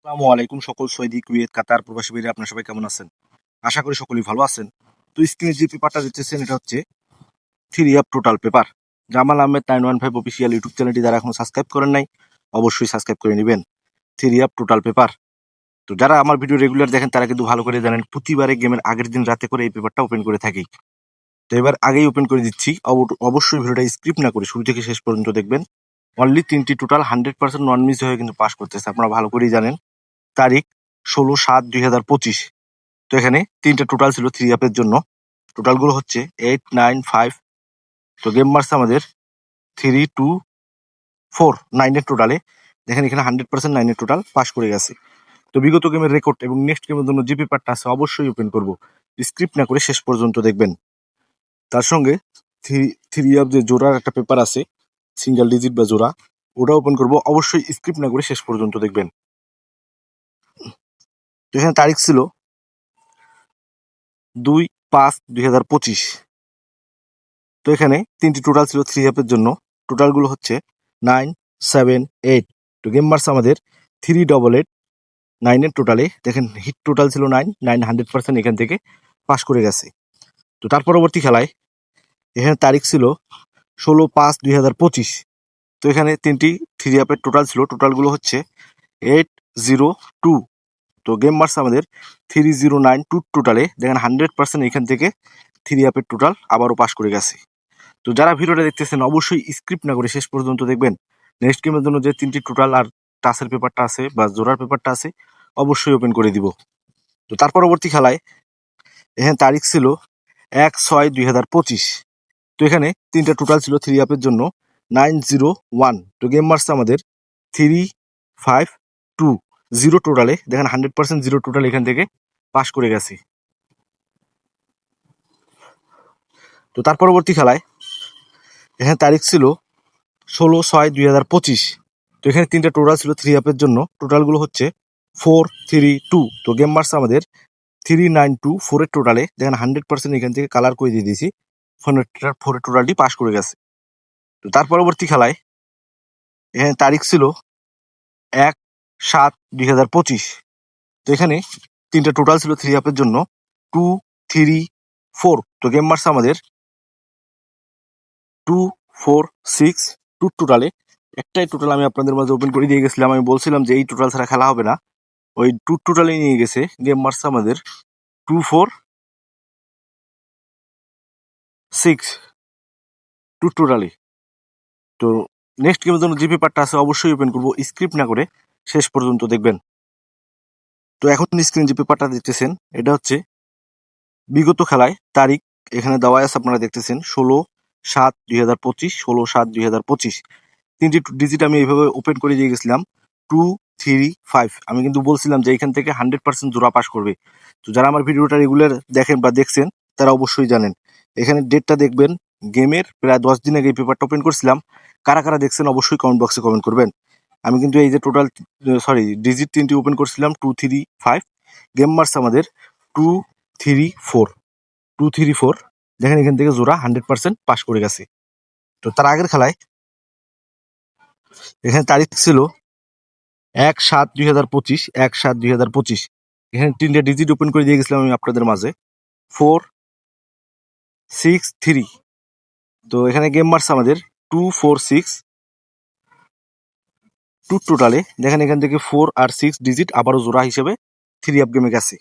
আসসালামু আলাইকুম সকল সৈদি কুয়েত, কাতার প্রবাসী ভাইরা, আপনারা সবাই কেমন আছেন? আশা করি সকলেই ভালো আছেন। তো স্ক্রিনে যে পেপারটা দিতেছেন, এটা হচ্ছে three up total paper Jamal Ahmed nine one five official YouTube চ্যানেলটি যারা এখনও সাবস্ক্রাইব করেন নাই, অবশ্যই সাবস্ক্রাইব করে নেবেন। থ্রি অ্যাপ টোটাল পেপার তো যারা আমার ভিডিও রেগুলার দেখেন, তারা কিন্তু ভালো করে জানেন, প্রতিবারে গেমের আগের দিন রাতে করে এই পেপারটা ওপেন করে থাকি। তো এবার আগেই ওপেন করে দিচ্ছি। অব- অবশ্যই ভিডিওটা স্ক্রিপ্ট না করে শুরু থেকে শেষ পর্যন্ত দেখবেন। অনলি তিনটি total hundred percent non miss হয়ে কিন্তু পাস করতেছে, আপনারা ভালো করেই জানেন। তারিখ ষোলো সাত দুই হাজার পঁচিশ। তো এখানে তিনটা টোটাল ছিল থ্রি আপের জন্য। টোটালগুলো হচ্ছে এইট নাইন ফাইভ তো গেম মার্কস আমাদের থ্রি টু ফোর নাইনের টোটালে দেখেন এখানে হান্ড্রেড পার্সেন্ট নাইনের টোটাল পাস করে গেছে। তো বিগত গেমের রেকর্ড এবং নেক্সট গেমের জন্য যে পেপারটা আছে, অবশ্যই ওপেন করব। স্ক্রিপ্ট না করে শেষ পর্যন্ত দেখবেন। তার সঙ্গে থ্রি থ্রি অ্যাপ যে জোড়ার একটা পেপার আছে সিঙ্গেল ডিজিট বা জোড়া, ওটা ওপেন করব। অবশ্যই স্ক্রিপ্ট না করে শেষ পর্যন্ত দেখবেন। তো এখানে তারিখ ছিল দুই পাঁচ দুই হাজার পঁচিশ। তো এখানে তিনটি টোটাল ছিল থ্রি হাফের জন্য। টোটালগুলো হচ্ছে নাইন সেভেন এইট তো গেম মার্স আমাদের থ্রি ডবল এইট নাইনের টোটালে দেখেন হিট টোটাল ছিল নাইন নাইন হান্ড্রেড পার্সেন্ট এখান থেকে পাস করে গেছে। তো তার পরবর্তী খেলায় এখানে তারিখ ছিল ষোলো পাঁচ দুই হাজার পঁচিশ। তো এখানে তিনটি থ্রি অ্যাপের টোটাল ছিল। টোটালগুলো হচ্ছে এইট জিরো টু তো গেম মার্কস আমাদের থ্রি জিরো নাইন টু টোটালে দেখেন হান্ড্রেড পার্সেন্ট এখান থেকে থ্রি অ্যাপের টোটাল আবারও পাস করে গেছে। তো যারা ভিডিওটা দেখতেছেন, অবশ্যই স্ক্রিপ্ট না করে শেষ পর্যন্ত দেখবেন। নেক্সট গেমের জন্য যে তিনটি টোটাল আর টাসের পেপারটা আছে বা জোড়ার পেপারটা আছে, অবশ্যই ওপেন করে দিব। তো তার পরবর্তী খেলায়, এখানে তারিখ ছিল এক ছয় দুই হাজার পঁচিশ। তো এখানে তিনটা টোটাল ছিল থ্রি অ্যাপের জন্য নাইন জিরো ওয়ান তো গেম মার্কস আমাদের থ্রি ফাইভ টু জিরো টোটালে দেখেন হান্ড্রেড পার্সেন্ট জিরো টোটাল এখান থেকে পাস করে গেছি। তো তার পরবর্তী খেলায়, এখানে তারিখ ছিল ষোলো ছয় দুই হাজার পঁচিশ। তো এখানে তিনটা টোটাল ছিল থ্রি আপের জন্য। টোটালগুলো হচ্ছে ফোর থ্রি টু তো গেম মার্স আমাদের থ্রি নাইন টু ফোরের টোটালে দেখেন হান্ড্রেড পার্সেন্ট এখান থেকে কালার করে দিয়ে দিয়েছি। ফোনের ফোরের টোটালটি পাস করে গেছে। তো তার পরবর্তী খেলায়, এখানে তারিখ ছিল এক সাত দুই হাজার পঁচিশ। তো এখানে তিনটা টোটাল ছিল থ্রি অ্যাপের জন্য। টু থ্রি ফোর তো গেম মার্কস আমাদের টু ফোর সিক্স টু টোটালে একটাই টোটাল আমি আপনাদের মাঝে ওপেন করে দিয়ে গেছিলাম। আমি বলছিলাম যে এই টোটাল ছাড়া খেলা হবে না। ওই টু টোটালে নিয়ে গেছে। গেম মার্কস আমাদের টু ফোর সিক্স টু টোটালে তো নেক্সট গেমের জন্য যে পেপারটা আছে, অবশ্যই ওপেন করব। স্ক্রিপ্ট না করে শেষ পর্যন্ত দেখবেন। তো এখন স্ক্রিন যে পেপারটা দেখতেছেন, এটা হচ্ছে বিগত খেলায় তারিখ এখানে দেওয়া আছে, আপনারা দেখতেছেন ষোলো সাত দুই হাজার পঁচিশ, ষোলো সাত দুই হাজার পঁচিশ। তিনটি ডিজিট আমি এইভাবে ওপেন করে দিয়ে গেছিলাম টু থ্রি ফাইভ আমি কিন্তু বলছিলাম যে এখান থেকে হান্ড্রেড পার্সেন্ট জোড়া পাস করবে। তো যারা আমার ভিডিওটা রেগুলার দেখেন বা দেখছেন, তারা অবশ্যই জানেন। এখানে ডেটটা দেখবেন গেমের প্রায় দশ দিন আগে এই পেপারটা ওপেন করছিলাম। কারা কারা দেখছেন, অবশ্যই কমেন্ট বক্সে কমেন্ট করবেন। আমি কিন্তু এই যে টোটাল সরি ডিজিট তিনটি ওপেন করছিলাম two three five game marks আমাদের two three four two three four দেখেন এখান থেকে জোড়া হান্ড্রেড পার্সেন্ট পাস করে গেছে। তো তার আগের খেলায় এখানে তারিখ ছিল এক সাত দুই হাজার পঁচিশ, এক সাত দুই হাজার পঁচিশ। এখানে তিনটে ডিজিট ওপেন করে দিয়ে গেছিলাম আমি আপনাদের মাঝে। ফোর সিক্স থ্রি তো এখানে গেম মার্কস আমাদের টু ফোর সিক্স টু টোটালে দেখেন এখান থেকে ফোর আর সিক্স ডিজিট আবারও জোড়া হিসেবে থ্রি আপ গেমে গেছে।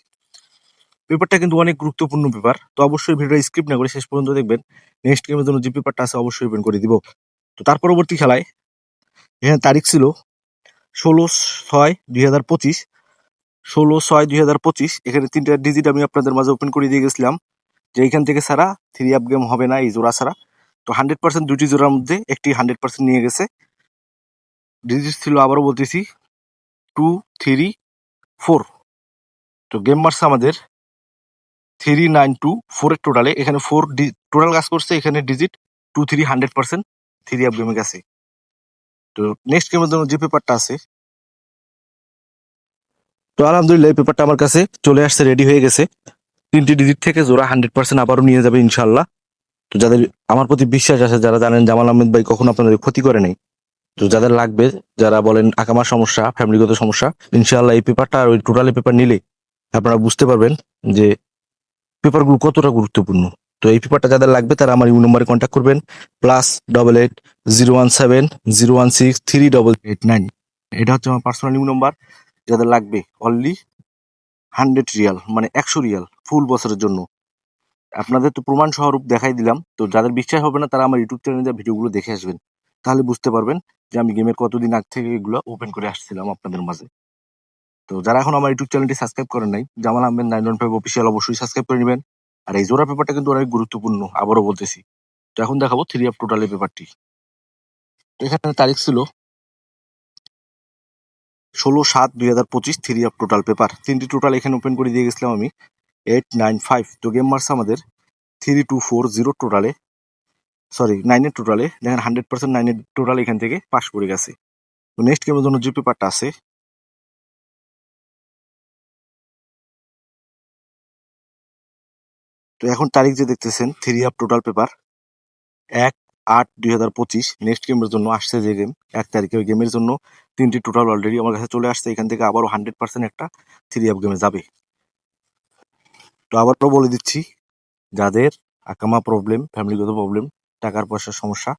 পেপারটা কিন্তু অনেক গুরুত্বপূর্ণ পেপার তো অবশ্যই ভিডিও স্ক্রিপ্ট না করে শেষ পর্যন্ত দেখবেন। নেক্সট গেমের জন্য যে পেপারটা আছে অবশ্যই ওপেন করে দিব। তো তার পরবর্তী খেলায় এখানে তারিখ ছিল ষোলো ছয় দুই হাজার পঁচিশ, ষোলো ছয় দুই হাজার পঁচিশ, এখানে তিনটা ডিজিট আমি আপনাদের মাঝে ওপেন করে দিয়ে গেছিলাম যে এখান থেকে ছাড়া থ্রি আপ গেম হবে না এই জোড়া ছাড়া। তো হান্ড্রেড পার্সেন্ট দুটি জোড়ার মধ্যে একটি হান্ড্রেড পার্সেন্ট নিয়ে গেছে। ডিজিট ছিল আবারও বলতেছি। টু থ্রি ফোর তো গেম মার্কস আমাদের থ্রি নাইন টু ফোরের টোটালে এখানে ফোর ডি টোটাল কাজ করছে, এখানে digit two three hundred percent three up গেমে গেছে। তো নেক্সট গেমের জন্য যে পেপারটা আছে, তো আলহামদুলিল্লাহ এই পেপারটা আমার কাছে চলে আসছে রেডি হয়ে গেছে। তিনটি ডিজিট থেকে জোড়া হান্ড্রেড পার্সেন্ট আবারও নিয়ে যাবে ইনশাল্লাহ তো যাদের, আমার প্রতি বিশ্বাস আছে, যারা জানেন জামাল আহমেদ ভাই কখনো আপনাদের ক্ষতি করে নাই। তো যাদের লাগবে, যারা বলেন আকামার সমস্যা, ফ্যামিলিগত সমস্যা, ইনশাআল্লাহ এই পেপারটা আর ওই টোটাল পেপার নিলে আপনারা বুঝতে পারবেন যে পেপারগুলো কতটা গুরুত্বপূর্ণ। তো এই পেপারটা যাদের লাগবে, তারা আমার ইউ নম্বরে কন্ট্যাক্ট করবেন plus double eight zero one seven zero one six three double eight nine এটা হচ্ছে আমার পার্সোনাল ইউ নম্বর যাদের লাগবে অনলি হান্ড্রেড রিয়াল মানে একশো রিয়াল ফুল বছরের জন্য। আপনাদের তো প্রমাণ স্বরূপ দেখাই দিলাম, তো যাদের বিশ্বাস হবে না, তারা আমার ইউটিউব চ্যানেলে ভিডিওগুলো দেখে আসবেন, তাহলে বুঝতে পারবেন যে আমি গেমের কতদিন আগ থেকে এগুলো ওপেন করে আসছিলাম আপনাদের মাঝে। তো যারা এখন আমার ইউটিউব চ্যানেলটি সাবস্ক্রাইব করেন নাই, Jamal Ahmed nine one five official অবশ্যই সাবস্ক্রাইব করে নেবেন। আর এই জোড়া পেপারটা কিন্তু অনেক গুরুত্বপূর্ণ, আবারও বলতেছি। তো এখন দেখাবো থ্রি অফ টোটাল এই পেপারটি তো এখানে তারিখ ছিল ষোলো সাত দুই হাজার পঁচিশ থ্রি অফ টোটাল পেপার তিনটি টোটাল এখানে ওপেন করে দিয়ে গেছিলাম আমি। এইট নাইন ফাইভ তো গেম মার্স আমাদের থ্রি টু ফোর জিরো টোটালে সরি নাইনের টোটালে দেখেন হান্ড্রেড পার্সেন্ট নাইনের টোটাল এখান থেকে পাস করে গেছে। তো নেক্সট গেমের জন্য যে পেপারটা আছে। তো এখন তারিখ যে দেখতেছেন থ্রি আপ টোটাল পেপার এক আট দুই হাজার পঁচিশ নেক্সট গেমের জন্য আসছে যে গেম এক তারিখে ওই গেমের জন্য তিনটি টোটাল অলরেডি আমার কাছে চলে আসছে, এখান থেকে আবারও হান্ড্রেড পার্সেন্ট একটা থ্রি আপ গেমে যাবে। তো আবারও বলে দিচ্ছি, যাদের আকামা প্রবলেম ফ্যামিলিগত প্রবলেম টাকার পয়সার সমস্যা।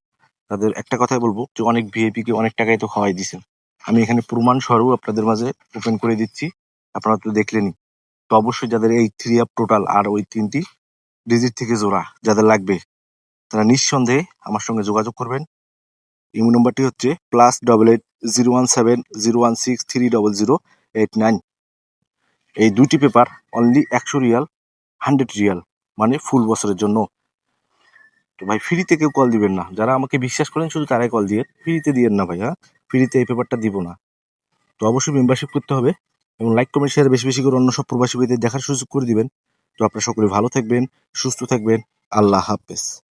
তাদের একটা কথাই বলব যে, অনেক ভিআইপি কে অনেক টাকাই তো খাওয়াই দিছেন আমি এখানে প্রমাণ স্বরূপ আপনাদের মাঝে ওপেন করে দিচ্ছি। আপনারা তো দেখলেনই। তো অবশ্যই যাদের এই থ্রি আপ টোটাল আর ওই তিনটি ডিজিট থেকে জোড়া যাদের লাগবে, তারা নিঃসন্দেহে আমার সঙ্গে যোগাযোগ করবেন। ইমো নম্বরটি হচ্ছে plus double eight zero one seven zero one six three double zero eight nine এই দুটি পেপার অনলি একশো রিয়াল হান্ড্রেড রিয়াল মানে ফুল বছরের জন্য। তো ভাই ফ্রিতে কেউ কল দিবেন না। যারা আমাকে বিশ্বাস করেন শুধু তারাই কল দিয়ে। ফ্রিতে দিয়েন না ভাই হ্যাঁ? ফ্রিতে এই পেপারটা দিব না। তো অবশ্যই মেম্বারশিপ করতে হবে এবং লাইক কমেন্ট শেয়ার বেশি বেশি করে অন্য সব প্রবাসী দেখার সুযোগ করে দিবেন। তো আপনারা সকলে ভালো থাকবেন, সুস্থ থাকবেন। আল্লাহ হাফেজ।